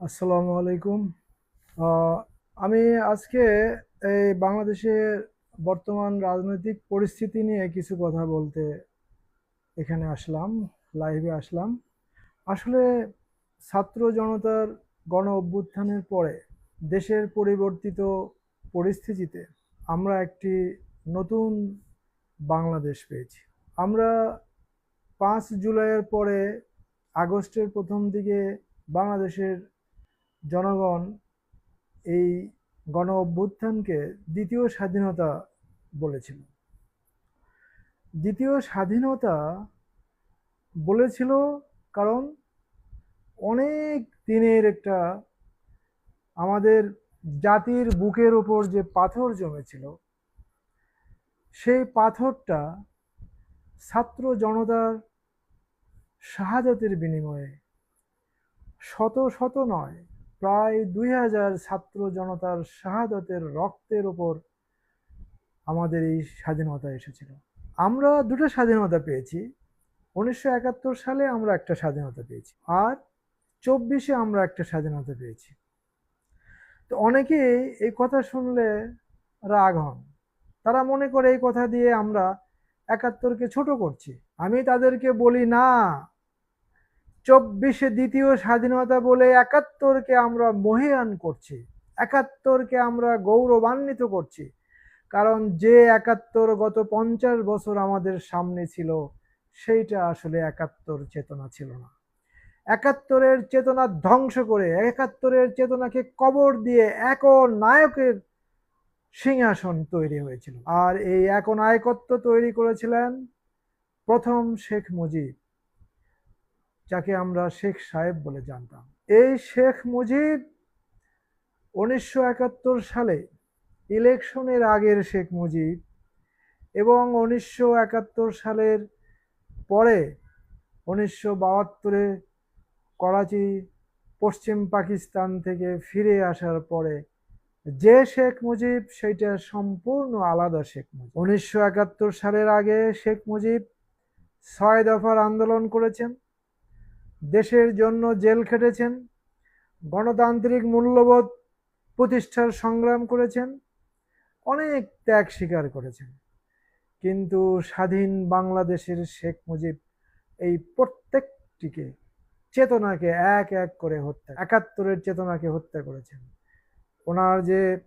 আসসালামু আলাইকুম। আমি আজকে এই বাংলাদেশের বর্তমান রাজনৈতিক পরিস্থিতি নিয়ে কিছু কথা বলতে এখানে আসলাম লাইভে আসলাম। আসলে ছাত্র জনতার গণ অভ্যুত্থানের পরে দেশের পরিবর্তিত পরিস্থিতিতে আমরা একটি নতুন বাংলাদেশ পেয়েছি। আমরা পাঁচ জুলাইয়ের পরে আগস্টের প্রথম দিকে বাংলাদেশের জনগণ এই গণ অভ্যুত্থানকে দ্বিতীয় স্বাধীনতা বলেছিল। দ্বিতীয় স্বাধীনতা বলেছিল কারণ অনেক দিনের একটা আমাদের জাতির বুকের ওপর যে পাথর জমেছিল, সেই পাথরটা ছাত্র জনতার শাহাদাতের বিনিময়ে শত শত নয় প্রায় দুই হাজার ছাত্র জনতার শাহাদতের রক্তের ওপর আমাদের এই স্বাধীনতা এসেছিল। আমরা দুটো স্বাধীনতা পেয়েছি। উনিশশো একাত্তর সালে আমরা একটা স্বাধীনতা পেয়েছি আর চব্বিশে আমরা একটা স্বাধীনতা পেয়েছি। তো অনেকেই এই কথা শুনলে রাগ হন। তারা মনে করে এই কথা দিয়ে আমরা একাত্তরকে ছোট করছি। আমি তাদেরকে বলি, না চব্বিশে দ্বিতীয় স্বাধীনতা বলে একাত্তরকে আমরা মহিয়ান করছি, একাত্তরকে আমরা গৌরবান্বিত করছি। কারণ যে একাত্তর গত পঞ্চাশ বছর আমাদের সামনে ছিল, সেইটা আসলে একাত্তর চেতনা ছিল না। একাত্তরের চেতনা ধ্বংস করে, একাত্তরের চেতনাকে কবর দিয়ে এক নায়কের সিংহাসন তৈরি হয়েছিল। আর এই এক নায়কত্ব তৈরি করেছিলেন প্রথম শেখ মুজিব। যাকে আমরা শেখ সাহেব বলে জানতাম। এই শেখ মুজিব উনিশশো একাত্তর সালে ইলেকশনের আগের শেখ মুজিব এবং উনিশশো একাত্তর সালের পরে উনিশশো বাহাত্তরে করাচি, পশ্চিম পাকিস্তান থেকে ফিরে আসার পরে যে শেখ মুজিব, সেইটা সম্পূর্ণ আলাদা শেখ মুজিব। উনিশশো একাত্তর সালের আগে শেখ মুজিব ছয় দফার আন্দোলন করেছেন। দেশের জন্য জেল খেটেছেন, গণতান্ত্রিক মূল্যবোধ প্রতিষ্ঠার সংগ্রাম করেছেন, অনেক ত্যাগ স্বীকার করেছেন। কিন্তু স্বাধীন বাংলাদেশের শেখ মুজিব এই প্রত্যেকটিকে, চেতনাকে এক এক করে হত্যা, একাত্তরের চেতনাকে হত্যা করেছেন। ওনার যে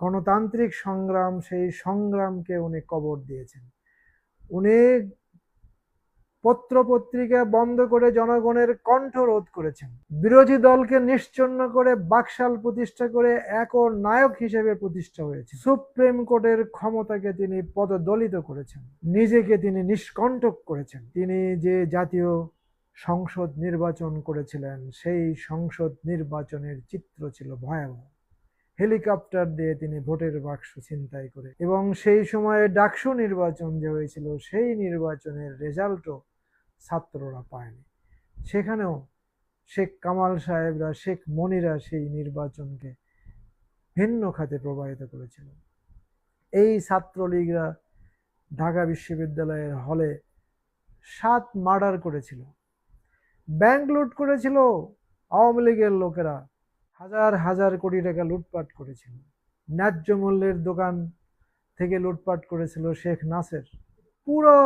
গণতান্ত্রিক সংগ্রাম, সেই সংগ্রামকে উনি কবর দিয়েছেন। উনি পত্র পত্রিকা বন্ধ করে জনগণের কণ্ঠ রোধ করেছেন। বিরোধী দলকে নিশ্চন্ন করে বাকশাল প্রতিষ্ঠা করে এক নায়ক হিসেবে প্রতিষ্ঠা হয়েছে। সুপ্রিম কোর্টের ক্ষমতাকে তিনি পদদলিত করেছেন। নিজেকে তিনি নিষ্কণ্টক করেছেন। তিনি যে জাতীয় সংসদ নির্বাচন করেছিলেন, সেই সংসদ নির্বাচনের চিত্র ছিল ভয়াবহ। হেলিকপ্টার দিয়ে তিনি ভোটের বাক্স ছিনতাই করে এবং সেই সময়ে ডাকসু নির্বাচন যে হয়েছিল, সেই নির্বাচনের রেজাল্টও ছাত্ররা পায়নি। সেখানেও শেখ কামাল সাহেবরা, শেখ মনিরা সেই নির্বাচনকে ভিন্ন খাতে প্রবাহিত করেছিল। এই ছাত্রলীগরা ঢাকা বিশ্ববিদ্যালয়ের হলে সাত মার্ডার করেছিল, ব্যাংক লুট করেছিল, আওয়ামী লীগের লোকেরা হাজার হাজার কোটি টাকা লুটপাট করেছিল। ন্যায্য মূল্যের দোকান থেকে লুটপাট করেছিল শেখ নাসের। পুরো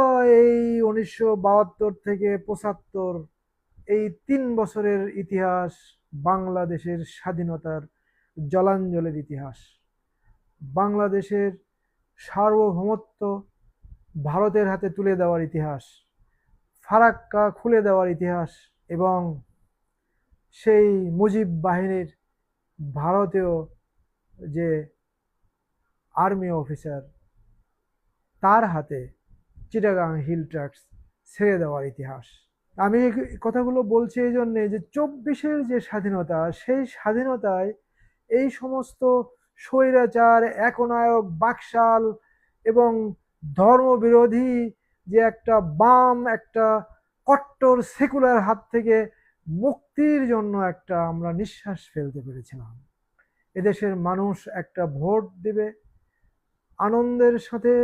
এই উনিশশো বাহাত্তর থেকে পঁচাত্তর, এই তিন বছরের ইতিহাস বাংলাদেশের স্বাধীনতার জলাঞ্জলের ইতিহাস। বাংলাদেশের সার্বভৌমত্ব ভারতের হাতে তুলে দেওয়ার ইতিহাস, ফারাক্কা খুলে দেওয়ার ইতিহাস এবং সেই মুজিব বাহিনীর ভারতীয় যে আর্মি অফিসার, তার হাতে চিটাগাং হিল ট্রাক্স ছেড়ে দেওয়ার ইতিহাস। আমি কথাগুলো বলছি এই জন্যে যে চব্বিশের যে স্বাধীনতা, সেই স্বাধীনতায় এই সমস্ত স্বৈরাচার, একনায়ক, বাকশাল এবং ধর্মবিরোধী যে একটা বাম, একটা কট্টর সেকুলার হাত থেকে মুক্তির জন্য একটা আমরা নিঃশ্বাস ফেলতে পেরেছিলাম। এদেশের মানুষ একটা ভোট দেবে, আনন্দের সাথে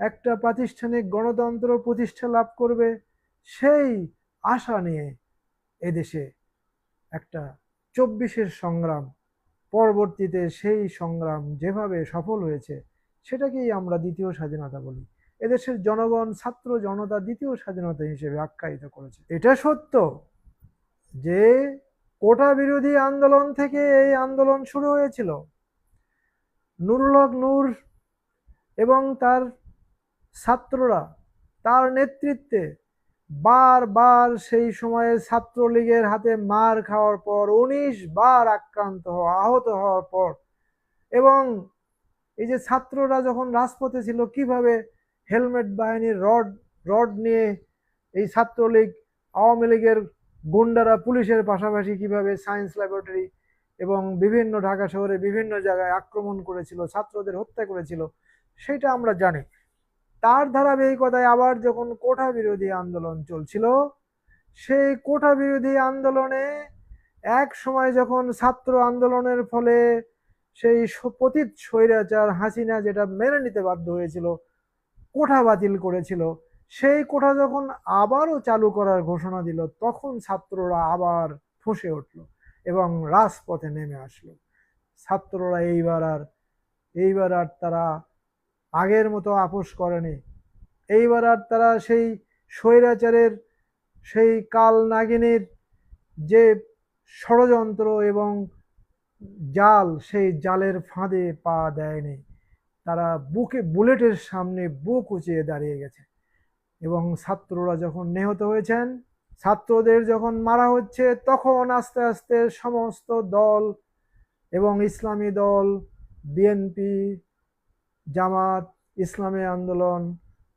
একটা প্রাতিষ্ঠানিক গণতন্ত্র প্রতিষ্ঠা লাভ করবে সেই আশা নিয়ে এদেশে একটা চব্বিশের সংগ্রাম, পরবর্তীতে সেই সংগ্রাম যেভাবে সফল হয়েছে সেটাকেই আমরা দ্বিতীয় স্বাধীনতা বলি। এদেশের জনগণ, ছাত্র জনতা দ্বিতীয় স্বাধীনতা হিসেবে আখ্যায়িত করেছে। এটা সত্য যে কোটা বিরোধী আন্দোলন থেকে এই আন্দোলন শুরু হয়েছিল। নুরুল হক নূর এবং তার ছাত্ররা তার নেতৃত্বে বারবার সেই সময়ে ছাত্রলীগের হাতে মার খাওয়ার পর, উনিশ বার আক্রান্ত হওয়া আহত হওয়ার পর এবং এই যে ছাত্ররা যখন রাজপথে ছিল, কীভাবে হেলমেট, বাহিনীর রড রড নিয়ে এই ছাত্রলীগ, আওয়ামী লীগের গুন্ডারা পুলিশের পাশাপাশি কীভাবে সায়েন্স ল্যাবরেটরি এবং বিভিন্ন ঢাকা শহরে বিভিন্ন জায়গায় আক্রমণ করেছিল, ছাত্রদের হত্যা করেছিল, সেটা আমরা জানি। তার ধারাবাহিকতায় আবার যখন কোঠা বিরোধী আন্দোলন চলছিল, সেই কোঠা বিরোধী আন্দোলনে এক সময় যখন ছাত্র আন্দোলনের ফলে সেই পতিত স্বৈরাচার হাসিনা যেটা মেনে নিতে বাধ্য হয়েছিল, কোঠা বাতিল করেছিল, সেই কোঠা যখন আবারও চালু করার ঘোষণা দিল, তখন ছাত্ররা আবার ফুঁসে উঠল এবং রাজপথে নেমে আসলো। ছাত্ররা এইবার আর এইবার আর তারা আগের মতো আপোষ করেনি। এইবার আর তারা সেই স্বৈরাচারের, সেই কাল নাগিনীর যে ষড়যন্ত্র এবং জাল, সেই জালের ফাঁদে পা দেয়নি। তারা বুকে, বুলেটের সামনে বুক উঁচিয়ে দাঁড়িয়ে গেছে। এবং ছাত্ররা যখন নিহত হয়েছেন, ছাত্রদের যখন মারা হচ্ছে, তখন আস্তে আস্তে সমস্ত দল এবং ইসলামী দল, বিএনপি জামাত, ইসলামী আন্দোলন,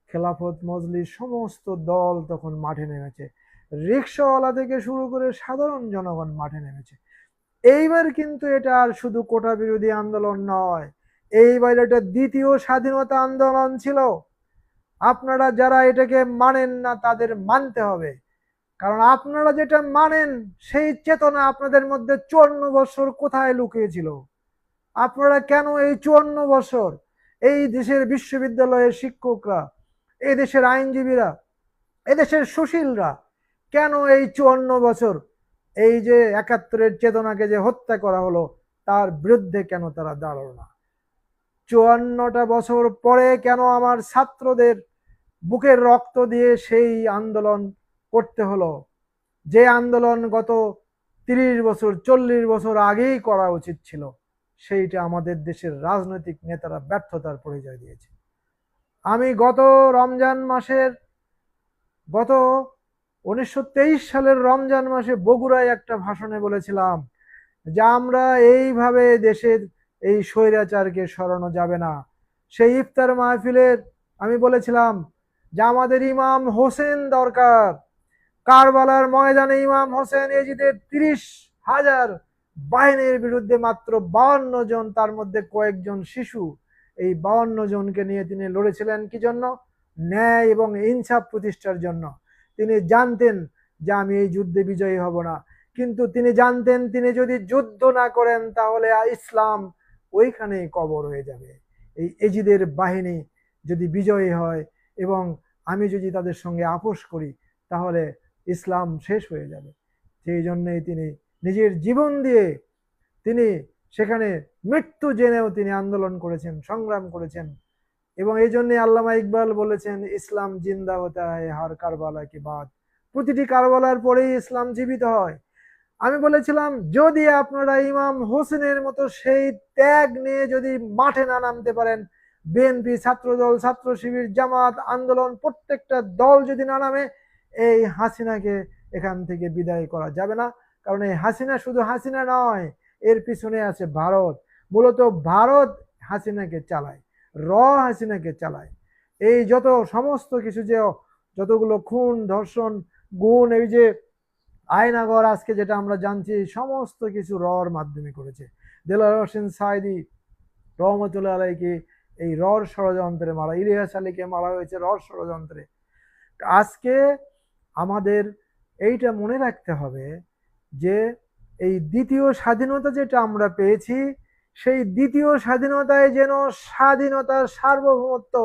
খেলাফত, মজলিস, সমস্ত দল তখন মাঠে নেমেছে। রিক্সাওয়ালা থেকে শুরু করে সাধারণ জনগণ মাঠে নেমেছে। এইবার কিন্তু এটা আর শুধু কোটা বিরোধী আন্দোলন নয়, এইবার এটা দ্বিতীয় স্বাধীনতা আন্দোলন ছিল। আপনারা যারা এটাকে মানেন না, তাদের মানতে হবে। কারণ আপনারা যেটা মানেন, সেই চেতনা আপনাদের মধ্যে চুয়ান্ন বছর কোথায় লুকিয়েছিল? আপনারা কেন এই চুয়ান্ন বছর এই দেশের বিশ্ববিদ্যালয়ের শিক্ষকরা, এই দেশের আইনজীবীরা এদেশের সুশীলরা কেন এই চুয়ান্ন বছর এই যে একাত্তরের চেতনাকে যে হত্যা করা হলো, তার বিরুদ্ধে কেন তারা দাঁড়াল না? চুয়ান্নটা বছর পরে কেন আমার ছাত্রদের বুকের রক্ত দিয়ে সেই আন্দোলন করতে হলো? যে আন্দোলন গত তিরিশ বছর, চল্লিশ বছর আগেই করা উচিত ছিল। সেইটা আমাদের দেশের রাজনৈতিক নেতারা ব্যর্থতার পরিচয় দিয়েছে। আমি গত রমজান মাসের, গত উনিশশো তেইশ সালের রমজান মাসে বগুড়ায় একটা ভাষণে বলেছিলাম যে আমরা এইভাবে দেশের এই স্বৈরাচারকে সরানো যাবে না। সেই ইফতার মাহফিলের আমি বলেছিলাম যে আমাদের ইমাম হোসেন দরকার। কারবালার ময়দানে ইমাম হোসেন এজিদের তিরিশ হাজার বাহিনীর বিরুদ্ধে মাত্র বাউন্ন জন, তার মধ্যে কয়েকজন শিশু। এই বাউন্ন জনকে নিয়ে তিনি লড়েছিলেন কি জন্য? ন্যায় এবং ইনসাফ প্রতিষ্ঠার জন্য। তিনি জানতেন যে আমি এই যুদ্ধে বিজয়ী হব না। কিন্তু তিনি জানতেন, তিনি যদি যুদ্ধ না করেন, তাহলে ইসলাম ওইখানেই কবর হয়ে যাবে। এই এজিদের বাহিনী যদি বিজয়ী হয় এবং আমি যদি তাদের সঙ্গে আপোষ করি, তাহলে ইসলাম শেষ হয়ে যাবে। সেই জন্যই তিনি নিজের জীবন দিয়ে তিনি সেখানে মৃত্যু জেনেও তিনি আন্দোলন করেছেন, সংগ্রাম করেছেন। এবং এই জন্যই আল্লামা ইকবাল বলেছেন, ইসলাম জিন্দা হতে হার কারবালা কি বাদ প্রতিটি কারবালার পরেই ইসলাম জীবিত হয়। আমি বলেছিলাম, যদি আপনারা ইমাম হোসেনের মতো সেই ত্যাগ নিয়ে যদি মাঠে না নামতে পারেন, বিএনপি ছাত্রদল, ছাত্র শিবির, জামাত, আন্দোলন, প্রত্যেকটা দল যদি না নামে, এই হাসিনাকে এখান থেকে বিদায় করা যাবে না। কারণ এই হাসিনা শুধু হাসিনা নয়, এর পিছনে আছে ভারত। মূলত ভারত হাসিনাকে চালায়, র হাসিনাকে চালায়। এই যত সমস্ত কিছু যে, যতগুলো খুন, ধর্ষণ, গুণ, এই যে আয়নাগর আজকে যেটা আমরা জানছি, সমস্ত কিছু রর মাধ্যমে করেছে। দেলার হোসেন সাইদি রহমতুল্লাহ আলাইকে এই রর ষড়যন্ত্রে মারা, ইলিয়াস আলীকে মারা হয়েছে রর ষড়যন্ত্রে। আজকে আমাদের এইটা মনে রাখতে হবে যে এই দ্বিতীয় স্বাধীনতা যেটা আমরা পেয়েছি, সেই দ্বিতীয় স্বাধীনতায় যেন স্বাধীনতার সার্বভৌমত্ব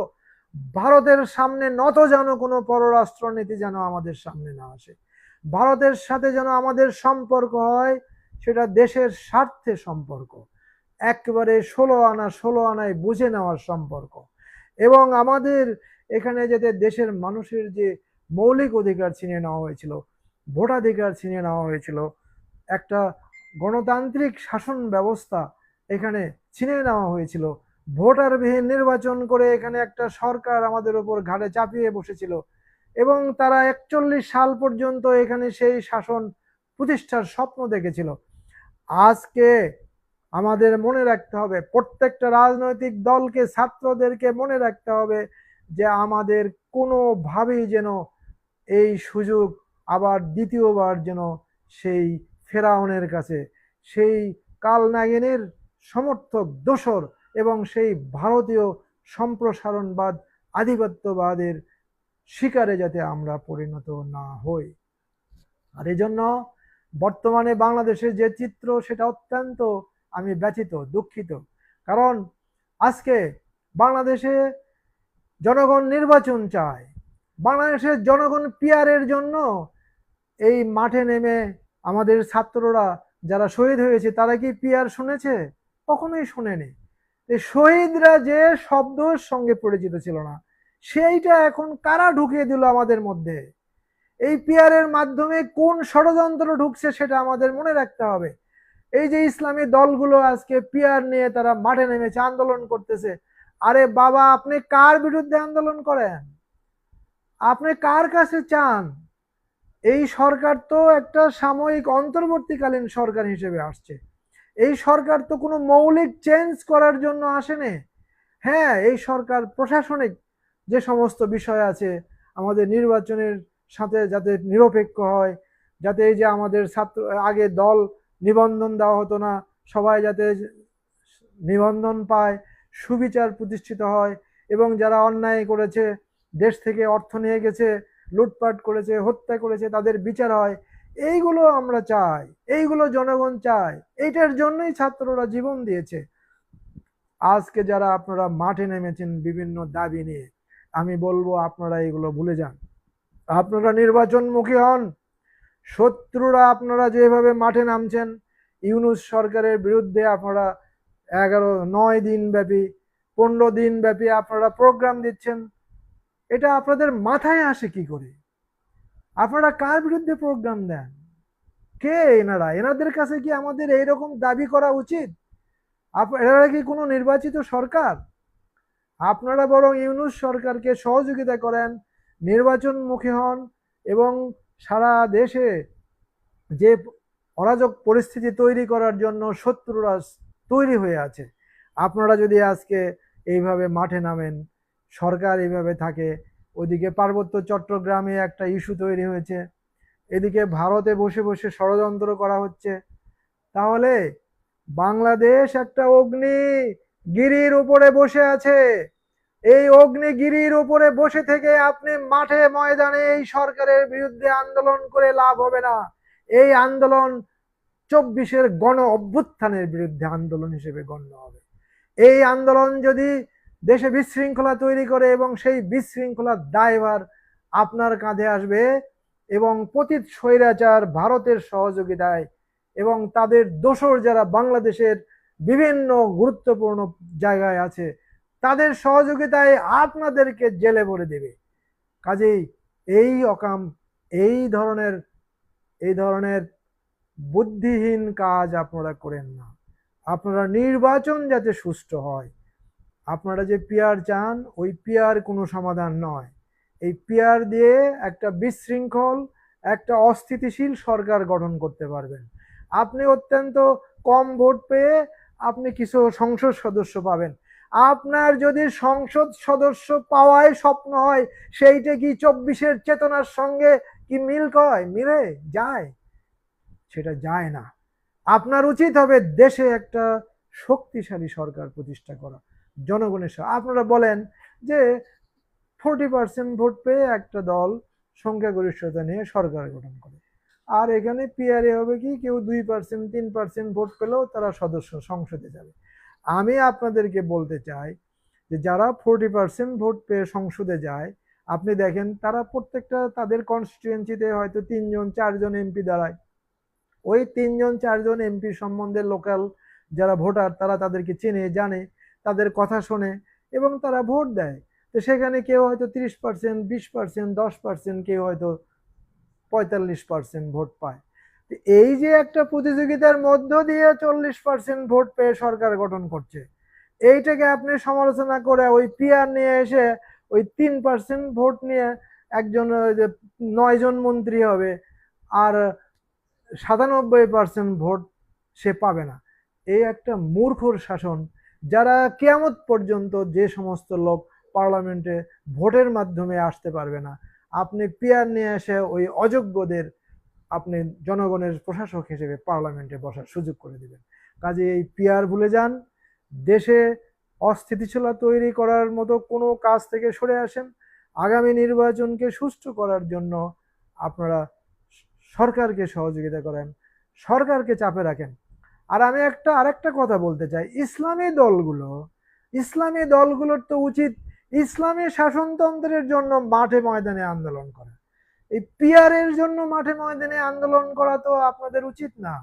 ভারতের সামনে নত যেন কোনো পররাষ্ট্রনীতি যেন আমাদের সামনে না আসে। ভারতের সাথে যেন আমাদের সম্পর্ক হয়, সেটা দেশের স্বার্থে সম্পর্ক। একবারে ষোলো আনা, ষোলো আনায় বুঝে নেওয়ার সম্পর্ক। এবং আমাদের এখানে যাতে দেশের মানুষের যে মৌলিক অধিকার ছিনিয়ে নেওয়া হয়েছিল ভোটাধিকার ছিনিয়ে নেওয়া হয়েছিল। একটা গণতান্ত্রিক শাসন ব্যবস্থা এখানে ছিনিয়ে নেওয়া হয়েছিল। ভোটারবিহীন নির্বাচন করে এখানে একটা সরকার আমাদের উপর ঘাড়ে চাপিয়ে বসেছিল এবং তারা একচল্লিশ সাল পর্যন্ত এখানে সেই শাসন প্রতিষ্ঠার স্বপ্ন দেখেছিল। আজকে আমাদের মনে রাখতে হবে, প্রত্যেকটা রাজনৈতিক দলকে, ছাত্রদেরকে মনে রাখতে হবে যে আমাদের কোনোভাবেই যেন এই সুযোগ আবার দ্বিতীয়বার যেন সেই ফেরাউনের কাছে, সেই কালনাগিনীর সমর্থক, দোসর এবং সেই ভারতীয় সম্প্রসারণবাদ, আধিপত্যবাদের শিকারে যাতে আমরা পরিণত না হই। আর এই জন্য বর্তমানে বাংলাদেশের যে চিত্র, সেটা অত্যন্ত আমি ব্যথিত, দুঃখিত। কারণ আজকে বাংলাদেশে জনগণ নির্বাচন চায়। বাংলাদেশের জনগণ পিয়ারের জন্য এই মাঠে নেমে আমাদের ছাত্ররা যারা শহীদ হয়েছে, তারা কি পিয়ার শুনেছে? কখনোই শোনেনি। শহীদরা যে শব্দের সঙ্গে পরিচিত ছিল না, সেইটা এখন কারা ঢুকিয়ে দিল আমাদের মধ্যে? এই পিয়ারের মাধ্যমে কোন ষড়যন্ত্র ঢুকছে সেটা আমাদের মনে রাখতে হবে। এই যে ইসলামী দলগুলো আজকে পিয়ার নিয়ে তারা মাঠে নেমেছে, আন্দোলন করতেছে, আরে বাবা, আপনি কার বিরুদ্ধে আন্দোলন করেন? আপনি কার কাছে চান? এই সরকার তো একটা সাময়িক অন্তর্বর্তীকালীন সরকার হিসেবে আসছে। এই সরকার তো কোনো মৌলিক চেঞ্জ করার জন্য আসেনি। হ্যাঁ এই সরকার প্রশাসনিক যে সমস্ত বিষয় আছে, আমাদের নির্বাচনের সাথে যাতে নিরপেক্ষ হয়, যাতে এই যে আমাদের ছাত্র, আগে দল নিবন্ধন দেওয়া হতো না, সবাই যাতে নিবন্ধন পায়, সুবিচার প্রতিষ্ঠিত হয় এবং যারা অন্যায় করেছে, দেশ থেকে অর্থ নিয়ে গেছে লুটপাট করেছে, হত্যা করেছে, তাদের বিচার হয়। এইগুলো আমরা চাই, এইগুলো জনগণ চায়। এইটার জন্যই ছাত্ররা জীবন দিয়েছে। আজকে যারা আপনারা মাঠে নেমেছেন বিভিন্ন দাবি নিয়ে, আমি বলব আপনারা এগুলো ভুলে যান। আপনারা নির্বাচনমুখী হন। শত্রুরা আপনারা যেভাবে মাঠে নামছেন, ইউনুস সরকারের বিরুদ্ধে আপনারা এগারো, নয় দিন ব্যাপী, পনেরো দিন ব্যাপী আপনারা প্রোগ্রাম দিচ্ছেন। এটা আপনাদের মাথায় আসে কি করে? আপনারা কার বিরুদ্ধে প্রোগ্রাম দেন? কে এনারা? এনাদের কাছে কি আমাদের এইরকম দাবি করা উচিত? এনারা কি কোনো নির্বাচিত সরকার? আপনারা বরং ইউনুস সরকারকে সহযোগিতা করেন, নির্বাচনমুখী হন এবং সারা দেশে যে অরাজক পরিস্থিতি তৈরি করার জন্য শত্রুরা তৈরি হয়ে আছে। আপনারা যদি আজকে এইভাবে মাঠে নামেন সরকার এইভাবে থাকে। ওইদিকে পার্বত্য চট্টগ্রামে একটা ইস্যু তৈরি হয়েছে। এদিকে ভারতে বসে বসে ষড়যন্ত্র করা হচ্ছে। তাহলে বাংলাদেশ একটা অগ্নি গিরির উপরে বসে আছে। এই অগ্নিগিরির উপরে বসে থেকে আপনি মাঠে ময়দানে এই সরকারের বিরুদ্ধে আন্দোলন করে লাভ হবে না। এই আন্দোলন চব্বিশের গণ অভ্যুত্থানের বিরুদ্ধে আন্দোলন হিসেবে গণ্য হবে। এই আন্দোলন যদি দেশে বিশৃঙ্খলা তৈরি করে এবং সেই বিশৃঙ্খলার দায়ভার আপনার কাঁধে আসবে এবং পতিত স্বৈরাচার ভারতের সহযোগিতায় এবং তাদের দোসর যারা বাংলাদেশের বিভিন্ন গুরুত্বপূর্ণ জায়গায় আছে, তাদের সহযোগিতায় আপনাদেরকে জেলে ভরে দেবে। কাজেই এই অকাম, এই ধরনের এই ধরনের বুদ্ধিহীন কাজ আপনারা করেন না। আপনারা নির্বাচন যাতে সুষ্ঠু হয় আপনারা যে পিয়ার চান, ওই পিয়ার কোনো সমাধান নয়। এই পিয়ার দিয়ে একটা বিশৃঙ্খল, একটা অস্থিতিশীল সরকার গঠন করতে পারবেন। আপনি অত্যন্ত কম ভোট পেয়ে আপনি কিছু সংসদ সদস্য পাবেন। আপনার যদি সংসদ সদস্য পাওয়ায় স্বপ্ন হয়, সেইটা কি চব্বিশের চেতনার সঙ্গে কি মিল কয়? মিলে? যায়। সেটা যায় না। আপনার উচিত হবে দেশে একটা শক্তিশালী সরকার প্রতিষ্ঠা করা। জনগণের আপনারা বলেন যে ফোরটি পার্সেন্ট ভোট পেয়ে একটা দল সংখ্যাগরিষ্ঠতা নিয়ে সরকার গঠন করে। আর এখানে পিআরএ হবে কি, কেউ দুই পার্সেন্ট তিন পার্সেন্ট ভোট পেলেও তারা সদস্য সংসদে যাবে। আমি আপনাদেরকে বলতে চাই যে যারা ফোরটি পার্সেন্ট ভোট পেয়ে সংসদে যায়, আপনি দেখেন তারা প্রত্যেকটা তাদের কনস্টিটুয়েন্সিতে হয়তো তিনজন, চারজন এমপি দাঁড়ায়। ওই তিনজন, চারজন এমপি সম্বন্ধে লোকাল যারা ভোটার, তারা তাদেরকে চেনে, জানে। তাদের কথা শোনে এবং তারা ভোট দেয়। তো সেখানে কেউ হয়তো তিরিশ পার্সেন্ট বিশ পার্সেন্ট দশ পার্সেন্ট কেউ হয়তো পঁয়তাল্লিশ পার্সেন্ট ভোট পায়। তো এই যে একটা প্রতিযোগিতার মধ্য দিয়ে চল্লিশ পার্সেন্ট ভোট পেয়ে সরকার গঠন করছে, এইটাকে আপনি সমালোচনা করে ওই পিয়ার নিয়ে এসে ওই তিন পার্সেন্ট ভোট নিয়ে একজন নয় জন মন্ত্রী হবে আর সাতানব্বই পার্সেন্ট ভোট সে পাবে না। এই একটা মূর্খর শাসন যারা কেয়ামত পর্যন্ত যে সমস্ত লোক পার্লামেন্টে ভোটের মাধ্যমে আসতে পারবে না, আপনি পিয়ার নিয়ে এসে ওই অযোগ্যদের আপনি জনগণের প্রশাসক হিসেবে পার্লামেন্টে বসার সুযোগ করে দিবেন। কাজে এই পিয়ার ভুলে যান, দেশে অস্থিতিশীলতা তৈরি করার মতো কোনো কাজ থেকে সরে আসেন, আগামী নির্বাচনকে সুষ্ঠু করার জন্য আপনারা সরকারকে সহযোগিতা করেন, সরকারকে চাপে রাখেন। আর আমি একটা, আরেকটা কথা বলতে চাই। ইসলামী দলগুলো, ইসলামী দলগুলোর তো উচিত ইসলামী শাসনতন্ত্রের জন্য মাঠে ময়দানে আন্দোলন করা। এই পিয়ারের জন্য মাঠে ময়দানে আন্দোলন করা তো আপনাদের উচিত না।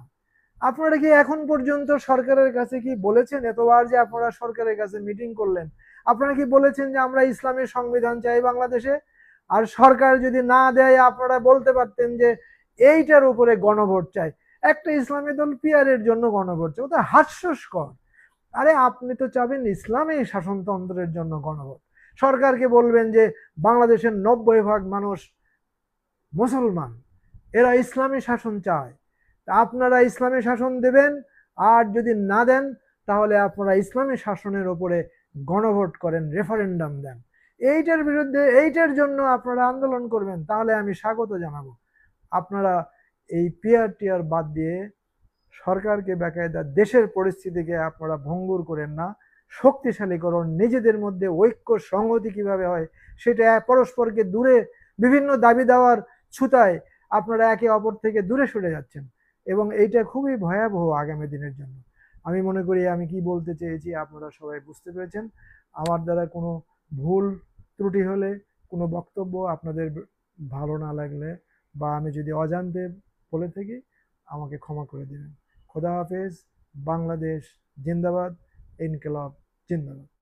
আপনারা কি এখন পর্যন্ত সরকারের কাছে কি বলেছেন? এতবার যে আপনারা সরকারের কাছে মিটিং করলেন। আপনারা কি বলেছেন যে আমরা ইসলামের সংবিধান চাই বাংলাদেশে? আর সরকার যদি না দেয়, আপনারা বলতে পারতেন যে এইটার উপরে গণভোট চাই। একটা ইসলামী দল পিয়ারের জন্য গণভোট চাই ওটা হাস্যস্কর। আরে, আপনি তো চাবেন ইসলামী শাসনতন্ত্রের জন্য গণভোট সরকারকে বলবেন যে, বাংলাদেশের নব্বই ভাগ মানুষ মুসলমান, এরা ইসলামী শাসন চায়। আপনারা ইসলামী শাসন দেবেন, আর যদি না দেন, তাহলে আপনারা ইসলামী শাসনের ওপরে গণভোট করেন রেফারেন্ডাম দেন। এইটার বিরুদ্ধে, এইটার জন্য আপনারা আন্দোলন করবেন, তাহলে আমি স্বাগত জানাব। আপনারা এই পিয়ার টিয়ার বাদ দিয়ে সরকারকে বেকায়দা দেশের পরিস্থিতিকে আপনারা ভঙ্গুর করেন না শক্তিশালী করুন নিজেদের মধ্যে ঐক্য, সংহতি কীভাবে হয় সেটা পরস্পরকে দূরে, বিভিন্ন দাবি দেওয়ার ছুতায় আপনারা একে অপর থেকে দূরে সরে যাচ্ছেন এবং এইটা খুবই ভয়াবহ আগামী দিনের জন্য। আমি মনে করি, আমি কি বলতে চেয়েছি আপনারা সবাই বুঝতে পেরেছেন। আমার দ্বারা কোনো ভুল ত্রুটি হলে, কোনো বক্তব্য আপনাদের ভালো না লাগলে বা আমি যদি অজান্তে বলে থেকে আমাকে ক্ষমা করে দেবেন। খোদা হাফেজ বাংলাদেশ জিন্দাবাদ ইনকলাব জিন্দাবাদ।